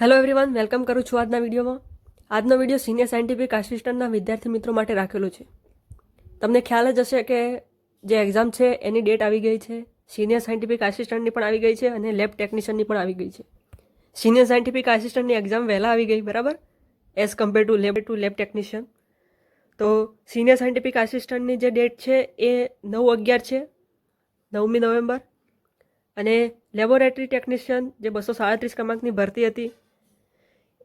Hello everyone welcome કરું છું આજના વિડીયોમાં. આજનો વીડિયો સિનિયર સાયન્ટિફિક આસિસ્ટન્ટના વિદ્યાર્થી મિત્રો માટે રાખેલો છે. તમને ખ્યાલ જ હશે કે જે એક્ઝામ છે, એની ડેટ આવી ગઈ છે. સિનિયર સાયન્ટિફિક આસિસ્ટન્ટની પણ આવી ગઈ છે અને લેબ ટેકનિશિયનની પણ આવી ગઈ છે. સિનિયર સાયન્ટિફિક આસિસ્ટન્ટની એક્ઝામ વહેલા આવી ગઈ, બરાબર? As compare to lab to lab technician તો સિનિયર સાયન્ટિફિક આસિસ્ટન્ટની જે ડેટ છે, એ નવ અગિયાર છે, નવમી નવેમ્બર. અને લેબોરેટરી ટેકનિશિયન જે બસો સાડત્રીસ ક્રમાંકની ભરતી હતી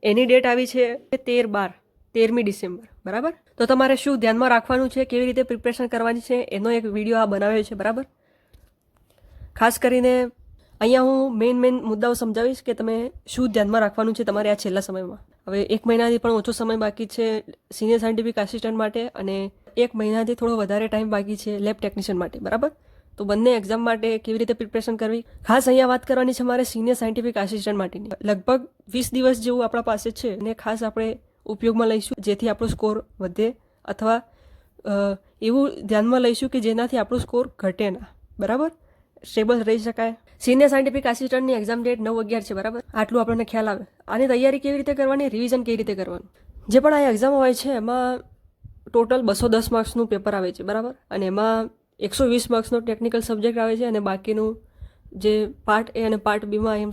એની ડેટ આવી છે તેર બાર તેરમી ડિસેમ્બર, બરાબર? તો તમારે શું ધ્યાનમાં રાખવાનું છે, કેવી રીતે પ્રિપરેશન કરવાની છે, એનો એક વીડિયો આ બનાવ્યો છે, બરાબર? ખાસ કરીને અહીંયા હું મેઇન મેઇન મુદ્દાઓ સમજાવીશ કે તમે શું ધ્યાનમાં રાખવાનું છે તમારે આ છેલ્લા સમયમાં. હવે એક મહિનાથી પણ ઓછો સમય બાકી છે સિનિયર સાયન્ટિફિક આસિસ્ટન્ટ માટે અને એક મહિનાથી થોડો વધારે ટાઈમ બાકી છે લેબ ટેકનિશિયન માટે, બરાબર? તો બંને એક્ઝામ માટે કેવી રીતે પ્રિપરેશન કરવી? ખાસ અહીંયા વાત કરવાની છે મારે સિનિયર સાયન્ટિફિક આસિસ્ટન્ટ માટેની. લગભગ વીસ દિવસ જેવું આપણા પાસે છે અને ખાસ આપણે ઉપયોગમાં લઈશું જેથી આપણો સ્કોર વધે અથવા એવું ધ્યાનમાં લઈશું કે જેનાથી આપણો સ્કોર ઘટે ના. બરાબર? સ્ટેબલ રહી શકાય. સિનિયર સાયન્ટિફિક આસિસ્ટન્ટની એક્ઝામ ડેટ નવ અગિયાર છે, બરાબર? આટલું આપણને ખ્યાલ આવે. આની તૈયારી કેવી રીતે કરવાની? રિવિઝન કેવી રીતે કરવાનું? જે પણ આ એક્ઝામ હોય છે, એમાં ટોટલ બસો દસ માર્ક્સનું પેપર આવે છે, બરાબર? અને એમાં એકસો વીસ માર્ક્સનો ટેકનિકલ સબ્જેક્ટ આવે છે અને બાકીનું જે પાર્ટ એ અને પાર્ટ બીમાં એમ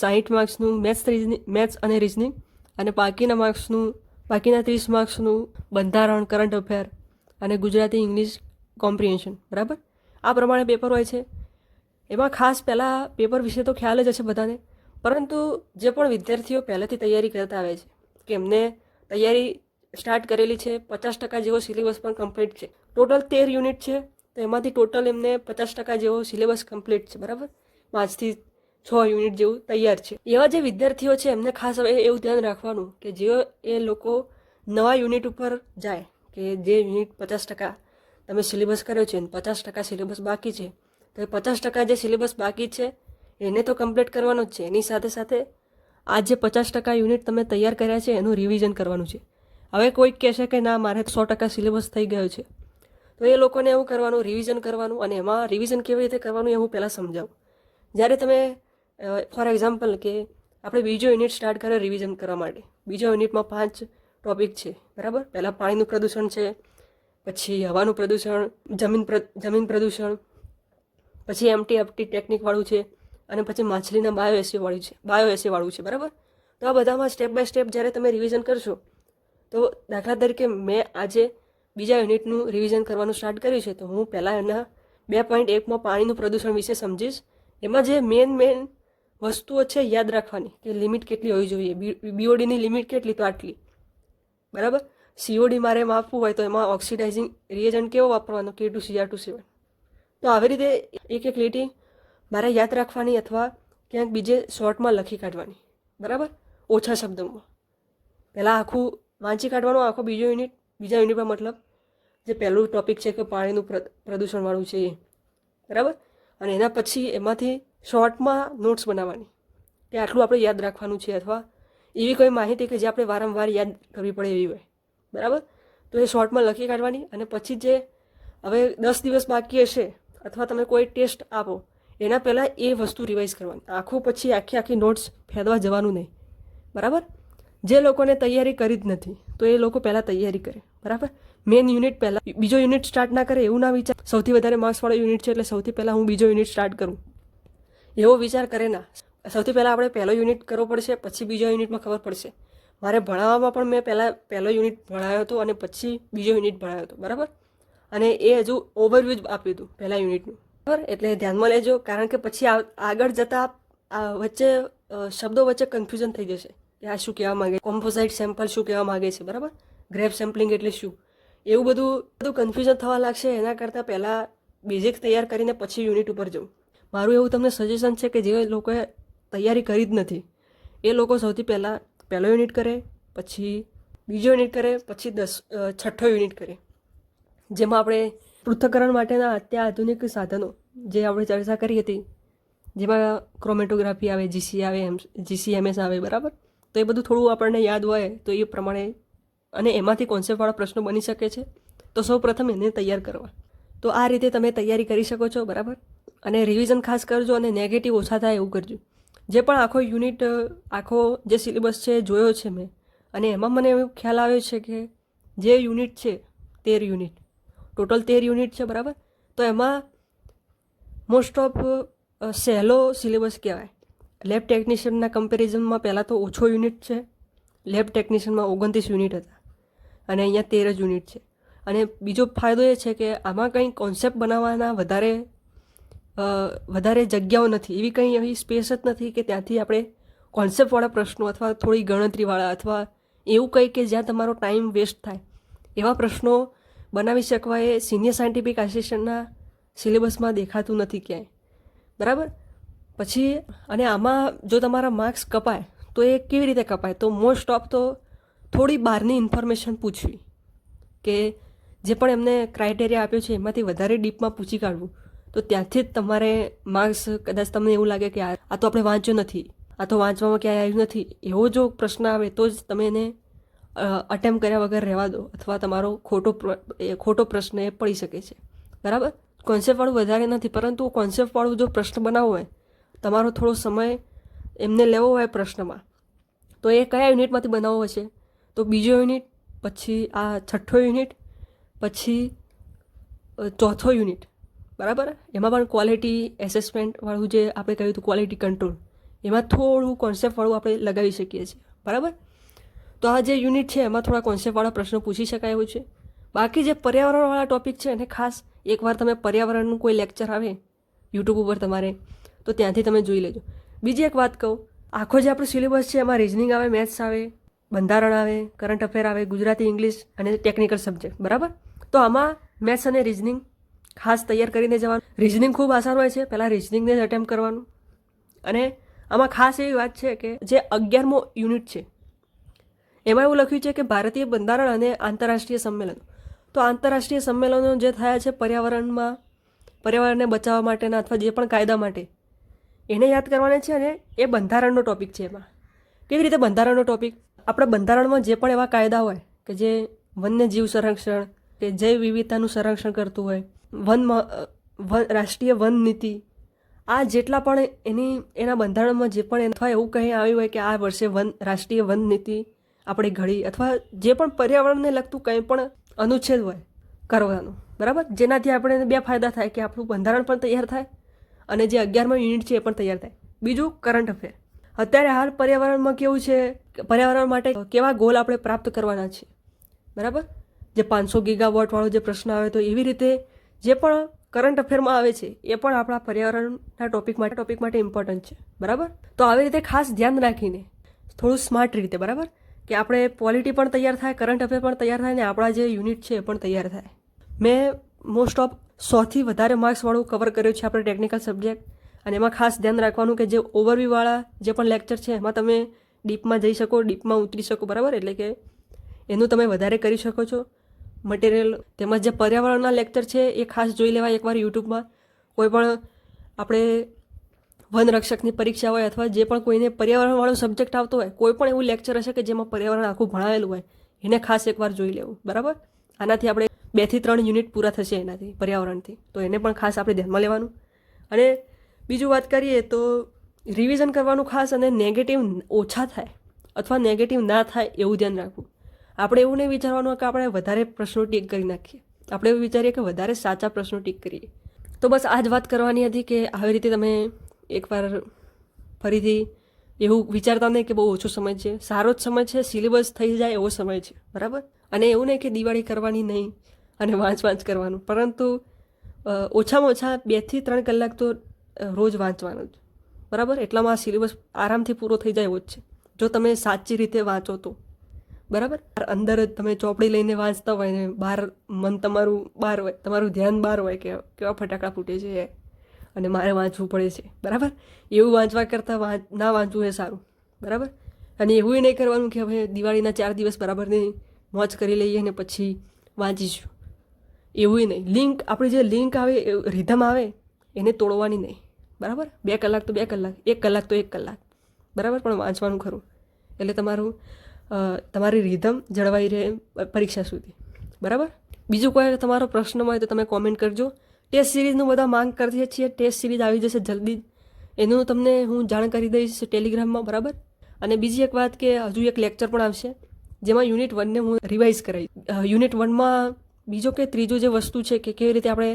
સાહીઠ માર્ક્સનું મેથ્સ મેથ્સ અને રિઝનિંગ અને બાકીના માર્ક્સનું, બાકીના ત્રીસ માર્ક્સનું બંધારણ કરંટ અફેર અને ગુજરાતી ઇંગ્લિશ કોમ્પ્રિહેન્શન બરાબર? આ પ્રમાણે પેપર હોય છે. એમાં ખાસ પહેલાં પેપર વિશે તો ખ્યાલ જ હશે બધાને. પરંતુ જે પણ વિદ્યાર્થીઓ પહેલેથી તૈયારી કરતા આવે છે, કે એમને તૈયારી સ્ટાર્ટ કરેલી છે, પચાસ ટકા જેવો સિલેબસ પણ કમ્પ્લીટ છે. ટોટલ તેર યુનિટ છે. તો એમાંથી ટોટલ એમને પચાસ ટકા જેવો સિલેબસ કમ્પ્લીટ છે, બરાબર? પાંચથી છ યુનિટ જેવું તૈયાર છે. એવા જે વિદ્યાર્થીઓ છે, એમને ખાસ હવે એવું ધ્યાન રાખવાનું કે જે એ લોકો નવા યુનિટ ઉપર જાય કે જે યુનિટ પચાસ ટકા તમે સિલેબસ કર્યો છે, અને પચાસ ટકા સિલેબસ બાકી છે, તો એ પચાસ ટકા જે સિલેબસ બાકી છે, એને તો કમ્પ્લીટ કરવાનો જ છે. એની સાથે સાથે આ જે પચાસ ટકા યુનિટ તમે તૈયાર કર્યા છે, એનું રિવિઝન કરવાનું છે. હવે કોઈક કહેશે કે ના, મારે સો ટકા સિલેબસ થઈ ગયો છે. તો એ લોકોને એવું કરવાનું રિવિઝન કરવાનું અને એમાં રિવિઝન કેવી રીતે કરવાનું એ હું પહેલાં સમજાવું. જ્યારે તમે ફોર એક્ઝામ્પલ કે આપણે બીજો યુનિટ સ્ટાર્ટ કરે રિવિઝન કરવા માટે. બીજો યુનિટમાં પાંચ ટોપિક છે, બરાબર? પહેલાં પાણીનું પ્રદૂષણ છે, પછી હવાનું પ્રદૂષણ, જમીન જમીન પ્રદૂષણ, પછી એમટી એફટી ટેકનિકવાળું છે, અને પછી માછલીના બાયો એસી વાળું છે બાયો એસી વાળું છે, બરાબર? તો આ બધામાં સ્ટેપ બાય સ્ટેપ જ્યારે તમે રિવિઝન કરશો, તો દાખલા તરીકે મેં આજે બીજા યુનિટનું રિવિઝન કરવાનું સ્ટાર્ટ કર્યું છે, તો હું પહેલાં એના બે પોઈન્ટ એકમાં પાણીનું પ્રદૂષણ વિશે સમજીશ. એમાં જે મેન મેન વસ્તુઓ છે, યાદ રાખવાની કે લિમિટ કેટલી હોવી જોઈએ. બીઓડીની લિમિટ કેટલી તો આટલી. બરાબર? સીઓડી મારે માપવું હોય તો એમાં ઓક્સિડાઇઝિંગ રિએજન્ટ કેવો વાપરવાનો? કે ટુ સીઆર ટુ સેવન તો આવી રીતે એક એક લીટી મારે યાદ રાખવાની અથવા ક્યાંક બીજે શોર્ટમાં લખી કાઢવાની. બરાબર? ઓછા શબ્દોમાં. પહેલાં આખું વાંચી કાઢવાનું, આખો બીજો યુનિટ, બીજા યુનિટમાં મતલબ જે પહેલું ટોપિક છે કે પાણીનું પ્ર- પ્રદૂષણવાળું છે એ. બરાબર? અને એના પછી એમાંથી શોર્ટમાં નોટ્સ બનાવવાની. કે આટલું આપણે યાદ રાખવાનું છે અથવા એવી કોઈ માહિતી કે જે આપણે વારંવાર યાદ કરવી પડે એવી હોય. બરાબર? તો એ શોર્ટમાં લખી કાઢવાની અને પછી જે હવે દસ દિવસ બાકી હશે અથવા તમે કોઈ ટેસ્ટ આપો, એના પહેલાં એ વસ્તુ રિવાઇઝ કરવાની. આખું પછી આખી આખી નોટ્સ ફેરવા જવાનું નહીં. બરાબર? જે લોકોને તૈયારી કરી જ નથી, તો એ લોકો પહેલાં તૈયારી કરે. બરાબર? મેઇન યુનિટ પહેલાં. બીજો યુનિટ સ્ટાર્ટ ના કરે એવું ના વિચાર. સૌથી વધારે માર્ક્સવાળો યુનિટ છે એટલે સૌથી પહેલાં હું બીજો યુનિટ સ્ટાર્ટ કરું. એવો વિચાર કરે ના. સૌથી પહેલાં આપણે પહેલો યુનિટ કરવો પડશે, પછી બીજો યુનિટમાં ખબર પડશે. મારે ભણાવવામાં પણ મેં પહેલાં, પહેલો યુનિટ ભણાવ્યો હતો અને પછી બીજો યુનિટ ભણાવ્યો હતો. બરાબર? અને એ હજુ ઓવરવ્યૂ જ આપ્યું હતું, પહેલાં યુનિટનું બરાબર? એટલે ધ્યાનમાં લેજો, કારણ કે પછી આગળ જતાં વચ્ચે શબ્દો વચ્ચે કન્ફ્યુઝન થઈ જશે. કે આ શું કહેવા માગે? કોમ્પોઝાઇટ સેમ્પલ શું કહેવા માંગે છે? બરાબર? ગ્રેપ સેમ્પલિંગ એટલે શું? એવું બધું બધું કન્ફ્યુઝન થવા લાગશે, એના કરતાં પહેલાં બેઝિક્સ તૈયાર કરીને પછી યુનિટ ઉપર જવું મારું એવું તમને સજેશન છે કે જે લોકોએ તૈયારી કરી જ નથી, એ લોકો સૌથી પહેલાં પહેલો યુનિટ કરે, પછી બીજો યુનિટ કરે, પછી દસ છઠ્ઠો યુનિટ કરે. જેમાં આપણે પૃથ્થકરણ માટેના અત્યાધુનિક સાધનો જે આપણે ચર્ચા કરી હતી, જેમાં ક્રોમેટોગ્રાફી આવે જીસી આવે એમ જીસીએમએસ આવે, બરાબર? તો એ બધું થોડું આપણને યાદ હોય, તો એ પ્રમાણે અને એમાંથી કોન્સેપ્ટવાળા પ્રશ્નો બની શકે છે. તો સૌ પ્રથમ એને તૈયાર કરવા. તો આ રીતે તમે તૈયારી કરી શકો છો, બરાબર? અને રિવિઝન ખાસ કરજો અને નેગેટિવ ઓછા થાય એવું કરજો. જે પણ આખો યુનિટ આખો જે સિલેબસ છે જોયો છે મેં. અને એમાં મને એવું ખ્યાલ આવ્યો છે કે જે યુનિટ છે, તેર યુનિટ ટોટલ તેર યુનિટ છે, બરાબર? તો એમાં મોસ્ટ ઓફ સહેલો સિલેબસ કહેવાય. લેબ ટેકનિશિયનના કમ્પેરિઝનમાં પહેલાં તો ઓછો યુનિટ છે. લેબ ટેકનિશિયનમાં ઓગણત્રીસ યુનિટ હતા. અને અહીંયા તેર જ યુનિટ છે. અને બીજો ફાયદો એ છે કે આમાં કંઈ કોન્સેપ્ટ બનાવવાના વધારે વધારે જગ્યાઓ નથી. એવી કંઈ એવી સ્પેસ જ નથી કે ત્યાંથી આપણે કોન્સેપ્ટવાળા પ્રશ્નો અથવા થોડી ગણતરીવાળા અથવા એવું કંઈ કે જ્યાં તમારો ટાઈમ વેસ્ટ થાય. એવા પ્રશ્નો બનાવી શકવા એ સિનિયર સાયન્ટિફિક આસિસ્ટન્ટના સિલેબસમાં દેખાતું નથી ક્યાંય. બરાબર? પછી, અને આમાં જો તમારા માર્ક્સ કપાય, તો એ કેવી રીતે કપાય? તો મોસ્ટ ઓફ તો થોડી બહારની ઇન્ફોર્મેશન પૂછવી કે જે પણ એમને ક્રાઇટેરિયા આપ્યો છે, એમાંથી વધારે ડીપમાં પૂછી કાઢવું. તો ત્યાંથી જ તમારે માર્ક્સ કદાચ તમને એવું લાગે કે આ તો આપણે વાંચ્યો નથી, આ તો વાંચવામાં ક્યાંય આવ્યું નથી, એવો જો પ્રશ્ન આવે તો જ તમે એને અટેમ્પ કર્યા વગર રહેવા દો અથવા તમારો ખોટો એ ખોટો પ્રશ્ન એ પડી શકે છે. બરાબર? કોન્સેપ્ટવાળું વધારે નથી, પરંતુ કોન્સેપ્ટવાળું જો પ્રશ્ન બનાવવો હોય, તમારો થોડો સમય એમને લેવો હોય પ્રશ્નમાં, તો એ કયા યુનિટમાંથી બનાવવો હશે? તો બીજો યુનિટ, પછી આ છઠ્ઠો યુનિટ, પછી ચોથો યુનિટ. બરાબર? એમાં પણ ક્વોલિટી એસેસમેન્ટવાળું જે આપણે કહ્યું હતું ક્વોલિટી કંટ્રોલ એમાં થોડું કોન્સેપ્ટવાળું આપણે લગાવી શકીએ છીએ. બરાબર? તો આ જે યુનિટ છે, એમાં થોડા કોન્સેપ્ટવાળા પ્રશ્નો પૂછી શકાય એવું છે. બાકી જે પર્યાવરણવાળા ટોપિક છે, એને ખાસ એકવાર તમે પર્યાવરણનું કોઈ લેક્ચર આવે યુટ્યુબ ઉપર તમારે, તો ત્યાંથી તમે જોઈ લેજો. બીજી એક વાત કહું, આખો જે આપણો સિલેબસ છે, એમાં રિઝનિંગ આવે મેથ્સ આવે બંધારણ આવે કરંટ અફેર આવે, ગુજરાતી ઇંગ્લિશ અને ટેકનિકલ સબ્જેક્ટ બરાબર? તો આમાં મેથ્સ અને રિઝનિંગ ખાસ તૈયાર કરીને જવાનું. રિઝનિંગ ખૂબ આસાન હોય છે. પહેલાં રિઝનિંગને જ અટેમ્પ કરવાનું. અને આમાં ખાસ એવી વાત છે કે જે અગિયારમો યુનિટ છે, એમાં એવું લખ્યું છે કે ભારતીય બંધારણ અને આંતરરાષ્ટ્રીય સંમેલનો. તો આંતરરાષ્ટ્રીય સંમેલનો જે થયા છે પર્યાવરણમાં, પર્યાવરણને બચાવવા માટેના અથવા જે પણ કાયદા માટે, એને યાદ કરવાના છે અને એ બંધારણનો ટોપિક છે એમાં. કેવી રીતે બંધારણનો ટોપિક આપણા બંધારણમાં જે પણ એવા કાયદા હોય, કે જે વન્યજીવ સંરક્ષણ, કે જૈવ વિવિધતાનું સંરક્ષણ કરતું હોય, વન રાષ્ટ્રીય વન નીતિ, આ જેટલા પણ એની, એના બંધારણમાં જે પણ અથવા એવું કંઈ આવ્યું હોય કે આ વર્ષે વન, રાષ્ટ્રીય વન નીતિ આપણે ઘડી અથવા જે પણ પર્યાવરણને લગતું કંઈ પણ અનુચ્છેદ હોય કરવાનું, બરાબર? જેનાથી આપણે બે ફાયદા થાય કે આપણું બંધારણ પણ તૈયાર થાય અને જે અગિયારમાં યુનિટ છે એ પણ તૈયાર થાય. બીજું કરંટ અફેર. અત્યારે હાલ પર્યાવરણમાં કેવું છે? પર્યાવરણ માટે કેવા ગોલ આપણે પ્રાપ્ત કરવાના છે? બરાબર? જે પાંચસો ગીગાવોટવાળો જે પ્રશ્ન આવે તો એવી રીતે જે પણ કરંટ અફેરમાં આવે છે, એ પણ આપણા પર્યાવરણના ટોપિક માટે ટોપિક માટે ઇમ્પોર્ટન્ટ છે. બરાબર? તો આવી રીતે ખાસ ધ્યાન રાખીને, થોડું સ્માર્ટ રીતે, બરાબર? કે આપણે પોલિટી પણ તૈયાર થાય કરંટ અફેર પણ તૈયાર થાય ને આપણા જે યુનિટ છે એ પણ તૈયાર થાય. મેં મોસ્ટ ઓફ સોથી વધારે માર્ક્સવાળું કવર કર્યું છે આપણે ટેકનિકલ સબ્જેક્ટ અને એમાં ખાસ ધ્યાન રાખવાનું કે જે ઓવરવ્યૂવાળા જે પણ લેક્ચર છે, એમાં તમે ડીપમાં જઈ શકો, ડીપમાં ઉતરી શકો, બરાબર? એટલે કે એનું તમે વધારે કરી શકો છો. મટીરિયલ તેમજ જે પર્યાવરણના લેક્ચર છે એ ખાસ જોઈ લેવાય એકવાર યુટ્યુબમાં. કોઈ પણ આપણે વન રક્ષકની પરીક્ષા હોય અથવા જે પણ કોઈને પર્યાવરણવાળો સબ્જેક્ટ આવતો હોય, કોઈ પણ એવું લેક્ચર હશે કે જેમાં પર્યાવરણ આખું ભણાવેલું હોય, એને ખાસ એકવાર જોઈ લેવું, બરાબર? આનાથી આપણે બેથી ત્રણ યુનિટ પૂરા થશે એનાથી, પર્યાવરણથી. તો એને પણ ખાસ આપણે ધ્યાનમાં લેવાનું. અને બીજું વાત કરીએ તો રિવિઝન કરવાનું ખાસ અને નેગેટિવ ઓછા થાય અથવા નેગેટિવ ના થાય એવું ધ્યાન રાખવું. આપણે એવું નહીં વિચારવાનું કે આપણે વધારે પ્રશ્નો ટીક કરી નાખીએ. આપણે એવું વિચારીએ કે વધારે સાચા પ્રશ્નો ટીક કરીએ. તો બસ આ જ વાત કરવાની હતી કે આવી રીતે તમે એકવાર ફરીથી એવું વિચારતા નહીં કે બહુ ઓછો સમય છે. સારો જ સમય છે સિલેબસ થઈ જાય એવો સમય છે. બરાબર? અને એવું નહીં કે દિવાળી કરવાની નહીં અને વાંચ વાંચ કરવાનું. પરંતુ ઓછામાં ઓછા બેથી ત્રણ કલાક તો રોજ વાંચવાનું જ. બરાબર? એટલામાં આ સિલેબસ આરામથી પૂરો થઈ જાય એવો જ છે. જો તમે સાચી રીતે વાંચો તો. બરાબર? અંદર જ તમે ચોપડી લઈને વાંચતા હોય ને બહાર મન તમારું બહાર હોય, તમારું ધ્યાન બહાર હોય કે કેવા ફટાકડા ફૂટે છે અને મારે વાંચવું પડે છે. બરાબર? એવું વાંચવા કરતાં ના વાંચવું એ સારું. બરાબર? અને એવું નહીં કરવાનું કે હવે દિવાળીના ચાર દિવસ બરાબરની મોજ કરી લઈએ ને પછી વાંચીશું. એવું નહીં. લિંક, આપણી જે લિંક આવે રિધમ આવે, એને તોડવાની નહીં. બરાબર? બે કલાક તો બે કલાક, એક કલાક તો એક કલાક. બરાબર? પણ વાંચવાનું ખરું. એટલે તમારું તમારી રિધમ જળવાઈ રહે પરીક્ષા સુધી. બરાબર? બીજું કોઈ તમારો પ્રશ્ન હોય તો તમે કોમેન્ટ કરજો. ટેસ્ટ સિરીઝનું બધા માંગ કરીએ છીએ. ટેસ્ટ સિરીઝ આવી જશે જલ્દી. એનું તમને હું જાણ કરી દઈશ ટેલિગ્રામમાં બરાબર? અને બીજી એક વાત કે હજુ એક લેક્ચર પણ આવશે, જેમાં યુનિટ વનને હું રિવાઇઝ કરાવી યુનિટ વનમાં બીજો કે ત્રીજો જે વસ્તુ છે કે કેવી રીતે આપણે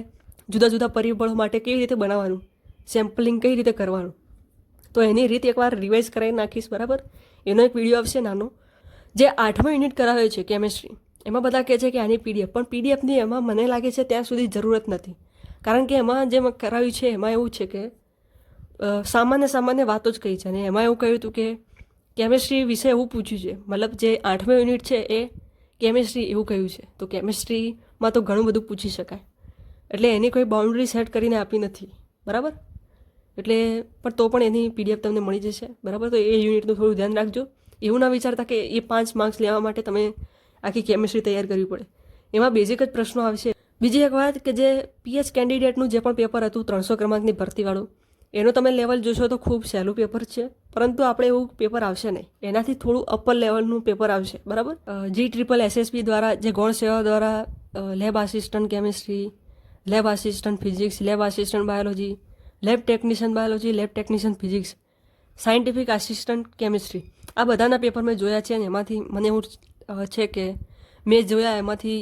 જુદા જુદા પરિબળો માટે કેવી રીતે બનાવવાનું. સેમ્પલિંગ કઈ રીતે કરવાનું? તો એની રીત એકવાર રિવાઇઝ કરાવી નાખીશ, બરાબર? એનો એક વીડિયો આવશે નાનો, જે આઠમો યુનિટ કરાવે છે કેમેસ્ટ્રી. એમાં બધા કહે છે કે આની પીડીએફ પણ પીડીએફની એમાં મને લાગે છે ત્યાં સુધી જરૂરત નથી. કારણ કે એમાં જે કરાવ્યું છે, એમાં એવું છે કે સામાન્ય સામાન્ય વાતો જ કહી છે. અને એમાં એવું કહ્યું હતું કે, કેમેસ્ટ્રી વિશે એવું પૂછ્યું છે. મતલબ જે આઠમો યુનિટ છે એ કેમેસ્ટ્રી એવું કહ્યું છે. તો કેમેસ્ટ્રીમાં તો ઘણું બધું પૂછી શકાય. એટલે એની કોઈ બાઉન્ડ્રી સેટ કરીને આપી નથી. બરાબર? એટલે પણ તો પણ એની પીડીએફ તમને મળી જશે. બરાબર? તો એ યુનિટનું થોડું ધ્યાન રાખજો. એવું ના વિચારતા કે એ પાંચ માર્ક્સ લેવા માટે તમે આખી કેમિસ્ટ્રી તૈયાર કરવી પડે. એમાં બેઝિક જ પ્રશ્નો આવશે. બીજી એક વાત કે જે પીએચ કેન્ડિડેટનું જે પણ પેપર હતું, ત્રણસો ક્રમાંકની ભરતીવાળું, એનું તમે લેવલ જોશો તો ખૂબ સહેલું પેપર છે. પરંતુ આપણે એવું પેપર આવશે નહીં. એનાથી થોડું અપર લેવલનું પેપર આવશે. બરાબર? જી ટ્રિપલ એસએસપી દ્વારા જે ગૌણ સેવા દ્વારા lab assistant chemistry lab assistant physics lab assistant biology lab technician biology lab technician physics scientific assistant chemistry આ બધાના પેપર મેં જોયા છે અને એમાંથી મને એવું છે કે મેં જોયા, એમાંથી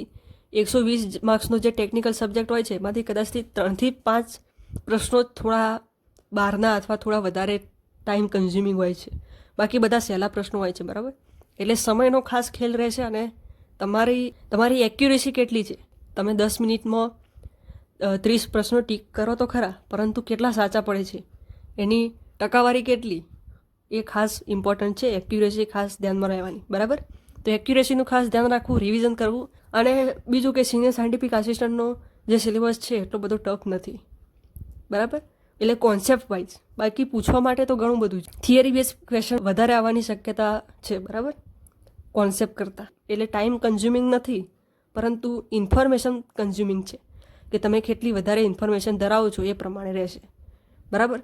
એકસો વીસ માર્ક્સનો જે ટેકનિકલ સબ્જેક્ટ હોય છે, એમાંથી કદાચથી ત્રણથી પાંચ પ્રશ્નો થોડા બહારના અથવા થોડા વધારે ટાઈમ કન્ઝ્યુમિંગ હોય છે. બાકી બધા સહેલા પ્રશ્નો હોય છે, બરાબર? એટલે સમયનો ખાસ ખેલ રહેશે અને તમારી તમારી એક્યુરેસી કેટલી છે? તમે દસ મિનિટમાં ત્રીસ પ્રશ્નો ટીક કરો તો ખરા, પરંતુ કેટલા સાચા પડે છે? એની ટકાવારી કેટલી? એ ખાસ ઇમ્પોર્ટન્ટ છે એક્યુરેસી ખાસ ધ્યાનમાં રહેવાની, બરાબર? તો એક્યુરેસીનું ખાસ ધ્યાન રાખવું રિવિઝન કરવું, અને બીજું કે સિનિયર સાયન્ટિફિક આસિસ્ટન્ટનો જે સિલેબસ છે, એટલો બધો ટફ નથી, બરાબર? એટલે કોન્સેપ્ટ વાઇઝ બાકી પૂછવા માટે તો ઘણું બધું છે. થિયરી બેઝ ક્વેશ્ચન વધારે આવવાની શક્યતા છે, બરાબર? કોન્સેપ્ટ કરતાં. એટલે ટાઈમ કન્ઝ્યુમિંગ નથી, પરંતુ ઇન્ફોર્મેશન કન્ઝ્યુમિંગ છે. કે તમે કેટલી વધારે ઇન્ફોર્મેશન ધરાવો છો એ પ્રમાણે રહેશે. બરાબર?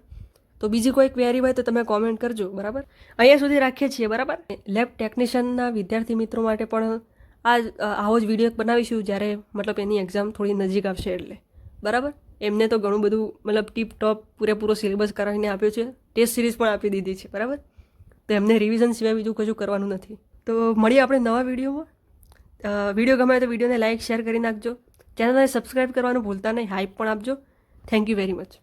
તો બીજી કોઈ ક્વેરી હોય તો તમે કોમેન્ટ કરજો, બરાબર? અહીંયા સુધી રાખીએ છીએ, બરાબર? લેબ ટેકનિશિયનના વિદ્યાર્થી મિત્રો માટે પણ આ આવો જ વીડિયો બનાવીશું જ્યારે મતલબ એની એક્ઝામ થોડી નજીક આવશે એટલે. બરાબર? એમને તો ઘણું બધું મતલબ ટીપ ટોપ પૂરેપૂરો સિલેબસ કરાવીને આપ્યો છે. ટેસ્ટ સિરીઝ પણ આપી દીધી છે, બરાબર? તો એમને રિવિઝન સિવાય બીજું કશું કરવાનું નથી. તો મળીએ આપણે નવા વિડીયોમાં વીડિયો ગમે તો વિડીયોને લાઇક શેર કરી નાખજો. ચેનલને સબસ્ક્રાઈબ કરવાનું ભૂલતા નહીં. હાઈપ પણ આપજો. Thank you very much